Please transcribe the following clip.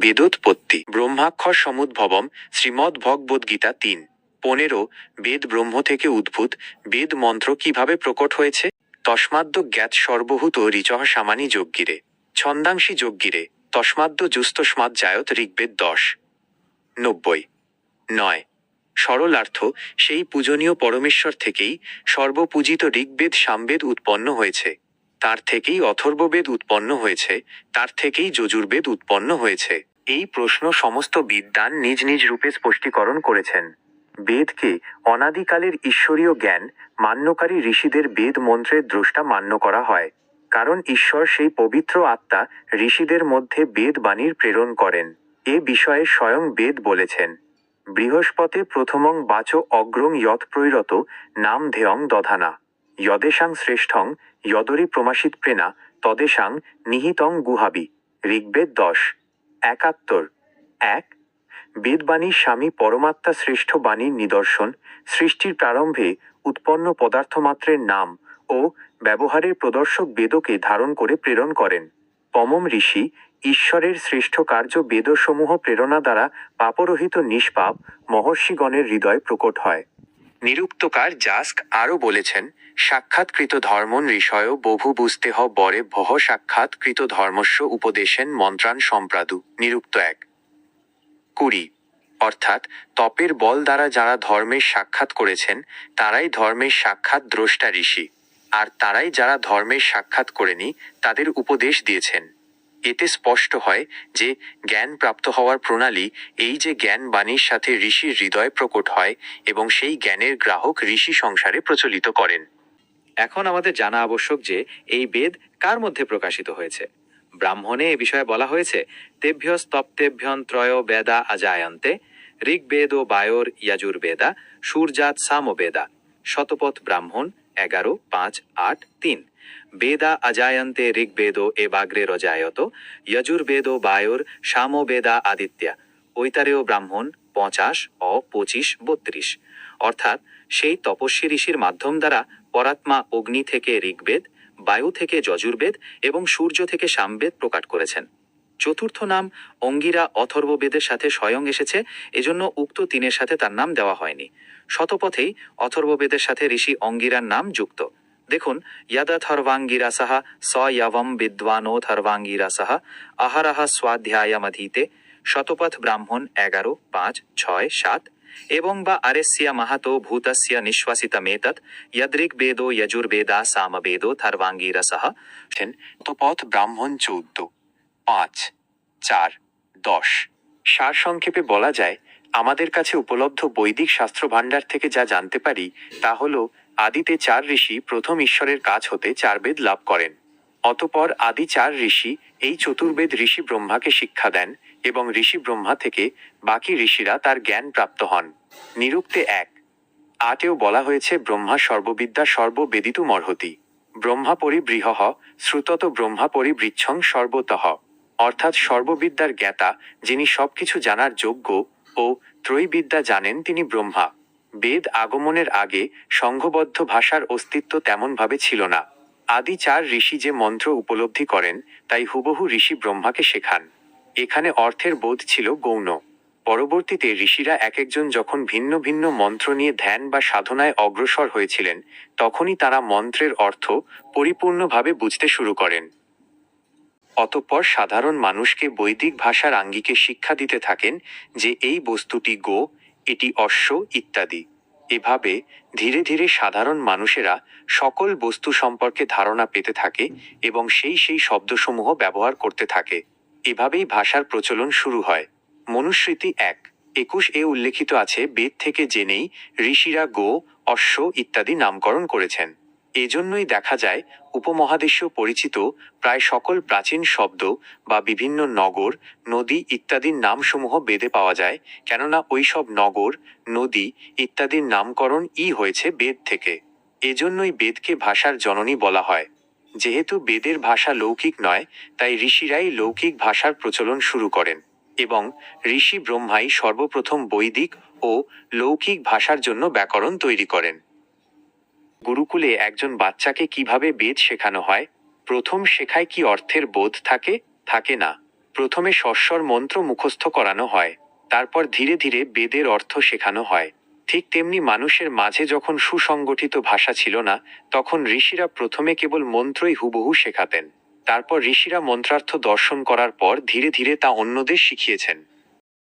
বেদোৎপত্তি। ব্রহ্মাক্ষর সমুদ্ভবম শ্রীমদ্ ভগবদ্গীতা তিন। পনেরো বেদ ব্রহ্ম থেকে উদ্ভূত বেদ মন্ত্র কীভাবে প্রকট হয়েছে? তস্মাদ্য জ্ঞাত সর্বভূত ঋচহ সামানি যজ্ঞিরে। ছন্দাংশী যজ্ঞিরে। তস্মাদ্য জুস্তস্মাদ জায়ত ঋগ্বেদ দশ। নব্বই। নয়। সরলার্থ, সেই পূজনীয় পরমেশ্বর থেকেই সর্বপূজিত ঋগ্বেদ সামবেদ উৎপন্ন হয়েছে। তার থেকেই অথর্ববেদ উৎপন্ন হয়েছে, তার থেকেই যজুর্বেদ উৎপন্ন হয়েছে। এই প্রশ্ন সমস্ত বিদ্বান নিজ নিজ রূপে স্পষ্টীকরণ করেছেন। বেদকে অনাদিকালের ঈশ্বরীয় জ্ঞান মান্যকারী ঋষিদের বেদ মন্ত্রের দ্রষ্টা মান্য করা হয়, কারণ ঈশ্বর সেই পবিত্র আত্মা ঋষিদের মধ্যে বেদ বাণীর প্রেরণ করেন। এ বিষয়ে স্বয়ং বেদ বলেছেন, বৃহস্পতে প্রথমং বাচ অগ্রং যৎ প্রৈরত নাম ধেয়ং দধানা, যদেশাং শ্রেষ্ঠং যদরি প্রমাসিত প্রেনা, তদেশাং নিহিতং গুহাবি, ঋগ্বেদ দশ। একাত্তর। এক বেদবাণীর স্বামী পরমাত্মা শ্রেষ্ঠ বাণীর নিদর্শন, সৃষ্টির প্রারম্ভে উৎপন্ন পদার্থমাত্রের নাম ও ব্যবহারের প্রদর্শক বেদকে ধারণ করে প্রেরণ করেন। পমম ঋষি ঈশ্বরের শ্রেষ্ঠ কার্য বেদসমূহ প্রেরণা দ্বারা পাপরহিত নিষ্পাপ মহর্ষিগণের হৃদয় প্রকট হয়। নিরুক্তকার জাস্ক আরও বলেছেন, সাক্ষাৎকৃত ধর্মন ঋষয় বহু বুঝতে হ বরে ভহ সাক্ষাৎকৃত ধর্মস্য উপদেশেন মন্ত্রান সম্প্রাদু, নিরুক্ত এক। কুড়ি, অর্থাৎ তপের বল দ্বারা যারা ধর্মের সাক্ষাৎ করেছেন, তারাই ধর্মের সাক্ষাৎ দ্রষ্টা ঋষি। আর তারাই যারা ধর্মের সাক্ষাৎ করেনি, তাদের উপদেশ দিয়েছেন। এতে স্পষ্ট হয় যে জ্ঞান প্রাপ্ত হওয়ার প্রণালী এই যে জ্ঞান বাণীর সাথে ঋষির হৃদয় প্রকট হয় এবং সেই জ্ঞানের গ্রাহক ঋষি সংসারে প্রচলিত করেন। এখন আমাদের জানা আবশ্যক যে এই বেদ কার মধ্যে প্রকাশিত হয়েছে? ব্রাহ্মণে এ বিষয়ে বলা হয়েছে তেভ্য স্তপ্তেভ্যন ত্রয় বেদা আজায়ন্তে, ঋগ্বেদ ও বায়োর ইয়াজুর্বেদা সূর্যাত সামবেদা, শতপথ ব্রাহ্মণ এগারো, পাঁচ, আট, তিন। বেদা অজায়ন্তে ঋগ্বেদ এ বাগ্রে রজায়ত, যজুর্বেদ বায়োর সামবেদা আদিত্যা। ঐতারেয় ব্রাহ্মণ, পঁচাশ, অ, পঁচিশ, বত্রিশ। অর্থাৎ সেই তপস্বী ঋষির মাধ্যম দ্বারা পরাত্মা অগ্নি থেকে ঋগ্বেদ, বায়ু থেকে যজুর্বেদ এবং সূর্য থেকে সামবেদ প্রকাট করেছেন। চতুর্থ নাম অঙ্গিরা অথর্ববেদের সাথে স্বয়ং এসেছে, এজন্য উক্ত তিনের সাথে তার নাম দেওয়া হয়নি। শতপথেই অথর্ববেদের সাথে ঋষি অঙ্গিরার নাম যুক্ত। দেখুন যদথর্বাঙ্গিরাসহ স যবম বিদ্বানো থর্বাঙ্গিরাসহ আহারাহ স্বাধ্যায়ামধীতে শতপথ ব্রাহ্মণ এগারো, পাঁচ, ছয়, সাত এবং বা আরেস্য মাহাতো ভূতস্য নিঃশ্বাসিতমেতৎ যদৃগ্বেদো যজুর্বেদা সামবেদো থর্বাঙ্গিরসহ। তো পথ ব্রাহ্মণ চৌদ্দ, পাঁচ, চার, দশ। সারসংক্ষেপে বলা যায় আমাদের কাছে উপলব্ধ বৈদিক শাস্ত্র ভাণ্ডার থেকে যা জানতে পারি, তা হল, আদিতে চার ঋষি প্রথম ঈশ্বরের কাছ হতে চার বেদ লাভ করেন। অতপর আদি চার ঋষি এই চতুর্বেদ ঋষি ব্রহ্মাকে শিক্ষা দেন এবং ঋষি ব্রহ্মা থেকে বাকি ঋষিরা তার জ্ঞান প্রাপ্ত হন। নিরুক্তে এক, আটেও বলা হয়েছে, ব্রহ্মা সর্ববিদ্যা সর্ববেদিত মর্হতি। ব্রহ্মা পরিবৃহ, শ্রুতত ব্রহ্মা পরিবৃচ্ছং সর্বতঃ। অর্থাৎ সর্ববিদ্যার জ্ঞাতা, যিনি সবকিছু জানার যোগ্য ও ত্রৈবিদ্যা জানেন তিনি ব্রহ্মা। বেদ আগমনের আগে সংঘবদ্ধ ভাষার অস্তিত্ব তেমনভাবে ছিল না। আদি চার ঋষি যে মন্ত্র উপলব্ধি করেন, তাই হুবহু ঋষি ব্রহ্মাকে শেখান। এখানে অর্থের বোধ ছিল গৌণ। পরবর্তীতে ঋষিরা এক একজন যখন ভিন্ন ভিন্ন মন্ত্র নিয়ে ধ্যান বা সাধনায় অগ্রসর হয়েছিলেন, তখনই তারা মন্ত্রের অর্থ পরিপূর্ণভাবে বুঝতে শুরু করেন। অতঃপর সাধারণ মানুষকে বৈদিক ভাষার আঙ্গিকে শিক্ষা দিতে থাকেন যে এই বস্তুটি গো, এটি অশ্ব ইত্যাদি। এভাবে ধীরে ধীরে সাধারণ মানুষেরা সকল বস্তু সম্পর্কে ধারণা পেতে থাকে এবং সেই সেই শব্দসমূহ ব্যবহার করতে থাকে। এভাবেই ভাষার প্রচলন শুরু হয়। মনুস্মৃতি এক। একুশ এ উল্লেখিত আছে বেদ থেকে জেনেই ঋষিরা গো, অশ্ব ইত্যাদি নামকরণ করেছেন। এজন্যই দেখা যায় উপমহাদেশীয় পরিচিত প্রায় সকল প্রাচীন শব্দ বা বিভিন্ন নগর, নদী ইত্যাদির নামসমূহ বেদে পাওয়া যায়। কেননা ওইসব নগর, নদী ইত্যাদির নামকরণ ই হয়েছে বেদ থেকে। এজন্যই বেদকে ভাষার জননী বলা হয়। যেহেতু বেদের ভাষা লৌকিক নয়, তাই ঋষিরাই লৌকিক ভাষার প্রচলন শুরু করেন এবং ঋষি ব্রহ্মাই সর্বপ্রথম বৈদিক ও লৌকিক ভাষার জন্য ব্যাকরণ তৈরি করেন। গুরুকুলে একজন বাচ্চাকে কীভাবে বেদ শেখানো হয়? প্রথম শেখায় কি অর্থের বোধ থাকে? থাকে না। প্রথমে স্বস্বর মন্ত্র মুখস্থ করানো হয়। তারপর ধীরে ধীরে বেদের অর্থ শেখানো হয়। ঠিক তেমনি মানুষের মাঝে যখন সুসংগঠিত ভাষা ছিল না, তখন ঋষিরা প্রথমে কেবল মন্ত্রই হুবহু শেখাতেন। তারপর ঋষিরা মন্ত্রার্থ দর্শন করার পর ধীরে ধীরে তা অন্যদের শিখিয়েছেন।